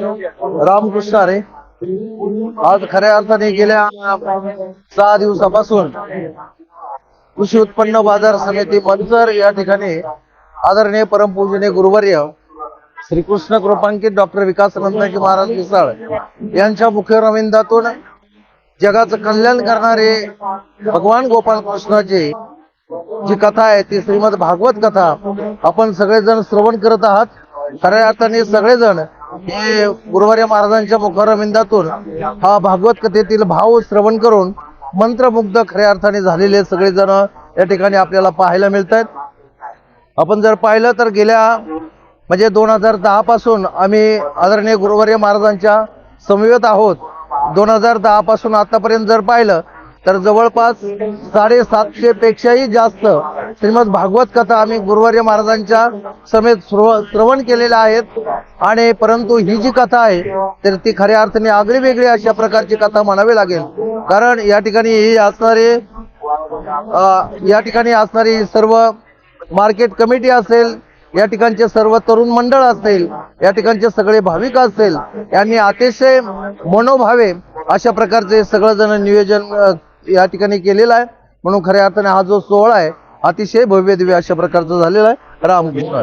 रामकृष्ण अरे आज खऱ्या अर्थाने गेल्या सहा दिवसापासून कृषी उत्पन्न बाजार समिती मंचर या ठिकाणी आदरणीय परमपूजने गुरुवर्य श्रीकृष्ण कृपांकित डॉक्टर विकास विकासानंदजी महाराज मिसाळ यांच्या मुख्य रविंदातून जगाचं कल्याण करणारे भगवान गोपाल कृष्णाची जी कथा आहे ती श्रीमद भागवत कथा आपण सगळेजण श्रवण करत आहात. खऱ्या अर्थाने सगळेजण हे गुरुवारी महाराजांच्या मुखारविंदातून हा भागवत कथेतील भाव श्रवण करून मंत्रमुग्ध खऱ्या अर्थाने झालेले सगळेजण या ठिकाणी आपल्याला पाहायला मिळत आहेत आपण जर पाहिलं तर गेल्या म्हणजे दोन हजार दहा पासून आम्ही आदरणीय गुरुवर्य महाराजांच्या समवेत आहोत. दोन हजार दहा पासून आतापर्यंत जर पाहिलं तर जवळपास साडेसातशे पेक्षाही जास्त श्रीमद भागवत कथा आम्ही गुरुवर्य महाराजांच्या समेत श्रवण केलेल्या आहेत. आणि परंतु ही जी कथा आहे तर ती खऱ्या अर्थाने आगळी वेगळी अशा प्रकारची कथा म्हणावी लागेल. कारण या ठिकाणी ही असणारे या ठिकाणी असणारी सर्व मार्केट कमिटी असेल या ठिकाणचे सर्व तरुण मंडळ असेल या ठिकाणचे सगळे भाविक असेल यांनी अतिशय मनोभावे अशा प्रकारचे सगळं नियोजन या ठिकाणी केलेलं आहे. म्हणून खऱ्या अर्थाने हा जो सोहळा आहे अतिशय भव्य दिव्य अशा प्रकारचं झालेलं आहे. रामकृष्ण